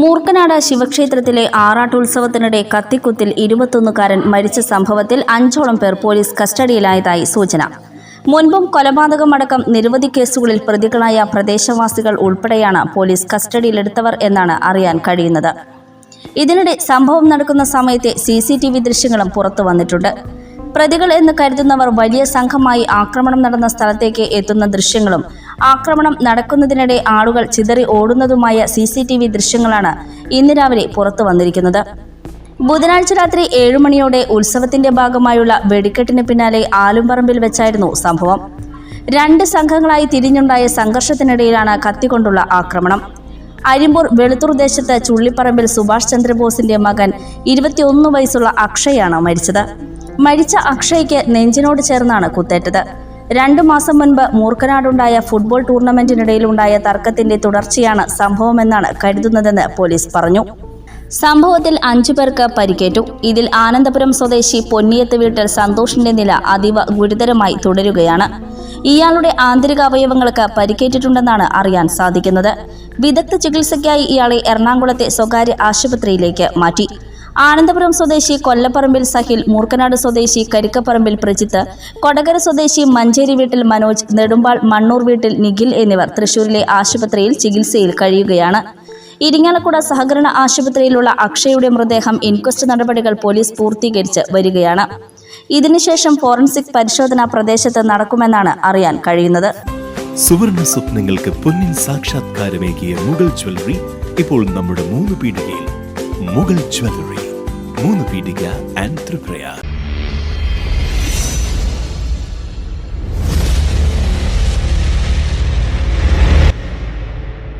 മൂർക്കനാട് ശിവക്ഷേത്രത്തിലെ ആറാട്ടുത്സവത്തിനിടെ കത്തിക്കുത്തിൽ ഇരുപത്തൊന്നുകാരൻ മരിച്ച സംഭവത്തിൽ അഞ്ചോളം പേർ പോലീസ് കസ്റ്റഡിയിലായതായി സൂചന. മുൻപും കൊലപാതകമടക്കം നിരവധി കേസുകളിൽ പ്രതികളായ പ്രദേശവാസികൾ ഉൾപ്പെടെയാണ് പോലീസ് കസ്റ്റഡിയിലെടുത്തവർ എന്നാണ് അറിയാൻ കഴിയുന്നത്. ഇതിനിടെ സംഭവം നടക്കുന്ന സമയത്തെ സി സി ടി വി ദൃശ്യങ്ങളും പുറത്തു വന്നിട്ടുണ്ട്. പ്രതികൾ എന്ന് കരുതുന്നവർ വലിയ സംഘമായി ആക്രമണം നടന്ന സ്ഥലത്തേക്ക് എത്തുന്ന ദൃശ്യങ്ങളും ആക്രമണം നടക്കുന്നതിനിടെ ആളുകൾ ചിതറി ഓടുന്നതുമായ സി സി ടി വി ദൃശ്യങ്ങളാണ് ഇന്ന് രാവിലെ പുറത്തു വന്നിരിക്കുന്നത്. ബുധനാഴ്ച രാത്രി ഏഴു മണിയോടെ ഉത്സവത്തിന്റെ ഭാഗമായുള്ള വെടിക്കെട്ടിന് പിന്നാലെ ആലുംപറമ്പിൽ വെച്ചായിരുന്നു സംഭവം. രണ്ട് സംഘങ്ങളായി തിരിഞ്ഞുണ്ടായ സംഘർഷത്തിനിടയിലാണ് കത്തിക്കൊണ്ടുള്ള ആക്രമണം. അരിമ്പൂർ വെളുത്തൂർ ദേശത്ത് ചുള്ളിപ്പറമ്പിൽ സുഭാഷ് ചന്ദ്രബോസിന്റെ മകൻ ഇരുപത്തിയൊന്ന് വയസ്സുള്ള അക്ഷയാണ് മരിച്ചത്. മരിച്ച അക്ഷയ്ക്ക് നെഞ്ചിനോട് ചേർന്നാണ് കുത്തേറ്റത്. രണ്ടു മാസം മുൻപ് മൂർക്കനാടുണ്ടായ ഫുട്ബോൾ ടൂർണമെന്റിനിടയിലുണ്ടായ തർക്കത്തിന്റെ തുടർച്ചയാണ് സംഭവമെന്നാണ് കരുതുന്നതെന്ന് പോലീസ് പറഞ്ഞു. സംഭവത്തിൽ അഞ്ചു പേർക്ക് പരിക്കേറ്റു. ഇതിൽ ആനന്ദപുരം സ്വദേശി പൊന്നിയത്ത് വീട്ടിൽ സന്തോഷിന്റെ നില അതീവ ഗുരുതരമായി തുടരുകയാണ്. ഇയാളുടെ ആന്തരിക അവയവങ്ങൾക്ക് പരിക്കേറ്റിട്ടുണ്ടെന്നാണ് അറിയാൻ സാധിക്കുന്നത്. വിദഗ്ധ ചികിത്സയ്ക്കായി ഇയാളെ എറണാകുളത്തെ സ്വകാര്യ ആശുപത്രിയിലേക്ക് മാറ്റി. ആനന്ദപുരം സ്വദേശി കൊല്ലപ്പറമ്പിൽ സഹിൽ മൂർക്കനാട് സ്വദേശി കരിക്കപ്പറമ്പിൽ പ്രജിത്ത് കൊടകര സ്വദേശി മഞ്ചേരി വീട്ടിൽ മനോജ് നെടുമ്പാൾ മണ്ണൂർ വീട്ടിൽ നിഖിൽ എന്നിവർ തൃശൂരിലെ ആശുപത്രിയിൽ ചികിത്സയിൽ കഴിയുകയാണ്. ഇരിങ്ങാലക്കുട സഹകരണ ആശുപത്രിയിലുള്ള അക്ഷയുടെ മൃതദേഹം ഇൻക്വസ്റ്റ് നടപടികൾ പോലീസ് പൂർത്തീകരിച്ച് വരികയാണ്. ഇതിനുശേഷം ഫോറൻസിക് പരിശോധന പ്രദേശത്ത് നടക്കുമെന്നാണ് അറിയാൻ കഴിയുന്നത്. സുവർണ സ്വപ്നങ്ങൾക്ക് പൊന്നിൻ സാക്ഷാത്കാരമേകിയ മുഗൾ ജ്വല്ലറി ഇപ്പോൾ നമ്മുടെ മൂന്ന് പീടികയിൽ മുഗൾ ജ്വല്ലറി മൂന്ന് പീടിക ആൻഡ് ത്രിപുരയാർ